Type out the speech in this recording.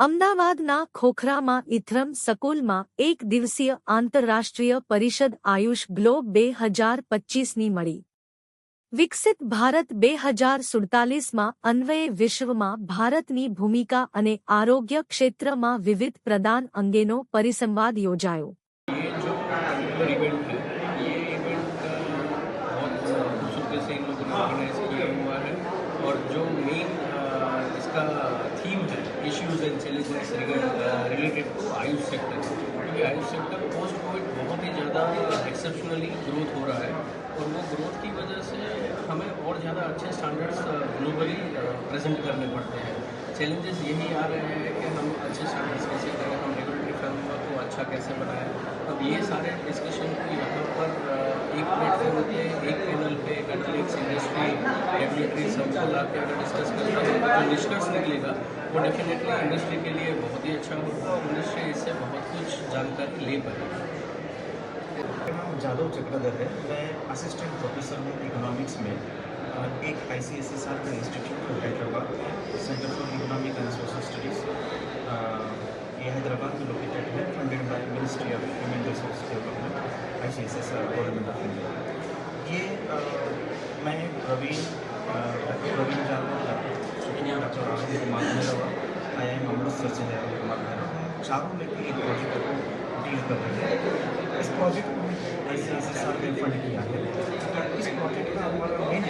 અમદાવાદના ખોખરામાં ઇથરમ સકુલમાં એક દિવસીય આંતરરાષ્ટ્રીય પરિષદ આયુષ ગ્લોબ બે હજાર પચ્ચીસની મળી વિકસિત ભારત બે હજાર સુડતાલીસમાં અન્વયે વિશ્વમાં ભારતની ભૂમિકા અને આરોગ્ય ક્ષેત્રમાં વિવિધ પ્રદાન અંગેનો પરિસંવાદ યોજાયો ये जो event and challenges related to AYUSH sector क्योंकि आयुष सेक्टर पोस्ट कोविड बहुत ही ज़्यादा एक्सेप्शनली ग्रोथ हो रहा है। और वो ग्रोथ की वजह से हमें और ज़्यादा अच्छे स्टैंडर्ड्स ग्लोबली प्रेजेंट करने पड़ते हैं। चैलेंजेस यही आ रहे हैं कि हम अच्छे स्टैंडर्ड्स कैसे करें, हम रेगुलेटरी फ्रेमवर्क को अच्छा कैसे बनाएँ। अब ये सारे डिस्कशन को यहाँ पर एक प्लेटफॉर्म पे, एक पैनल पे एथलेटिक्स इंडस्ट्री रेगुलेटरी सबको ला के अगर डिस्कस करते हैं तो निष्कर्ष निकलेगा वो डेफिनेटली इंडस्ट्री के लिए बहुत ही अच्छा होगा। इंडस्ट्री इससे बहुत कुछ जानकारी ले पाएगी। जादव चक्रधर है। मैं असिस्टेंट प्रोफेसर हूँ इकोनॉमिक्स में। एक I C S S R का इंस्टीट्यूट है। Hyderabad centre for economic and social studies ये हैदराबाद में लोकेटेड है। Funded by ministry of human resource development I C S S R government of India ये मैं Pravin Pravin Jadhav doctor Rajendra Kumar. I am Amritsar से है कुमार मेहरा हम चारों मिलकर एक प्रोजेक्ट को डील कर रहे हैं। इस प्रोजेक्ट को I C S S R ने फंड किया है। इस प्रोजेक्ट का हमारा मेन